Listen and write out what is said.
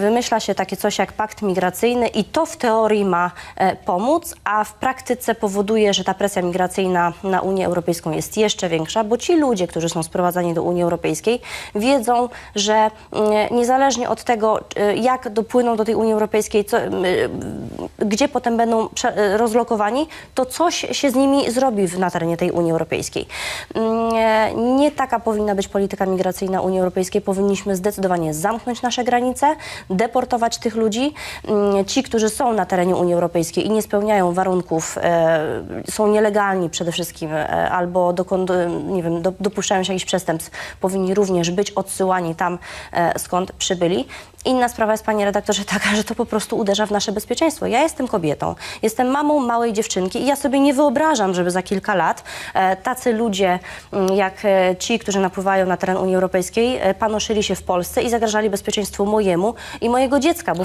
Wymyśla się takie coś jak pakt migracyjny i to w teorii ma e, pomóc, a w praktyce powoduje, że ta presja migracyjna na Unię Europejską jest jeszcze większa, bo ci ludzie, którzy są sprowadzani do Unii Europejskiej, wiedzą, że mm, niezależnie od tego, e, jak dopłyną do tej Unii Europejskiej, co, gdzie potem będą e, rozlokowani, to coś się z nimi zrobi na terenie tej Unii Europejskiej. Mm, e, Nie taka powinna być polityka migracyjna Unii Europejskiej. Powinniśmy zdecydowanie zamknąć nasze granice, deportować tych ludzi. Mm, Ci, którzy są na terenie Unii Europejskiej i nie spełniają warunków, e, są nielegalni przede wszystkim e, albo dokąd, nie wiem, do, dopuszczają się jakichś przestępstw, powinni również być odsyłani tam, skąd przybyli. Inna sprawa jest, panie redaktorze, taka, że to po prostu uderza w nasze bezpieczeństwo. Ja jestem kobietą, jestem mamą małej dziewczynki i ja sobie nie wyobrażam, żeby za kilka lat e, tacy ludzie mm, jak e, ci, którzy napływają na teren Unii Europejskiej, e, panoszyli się w Polsce i zagrażali bezpieczeństwu mojemu i mojego dziecka, bo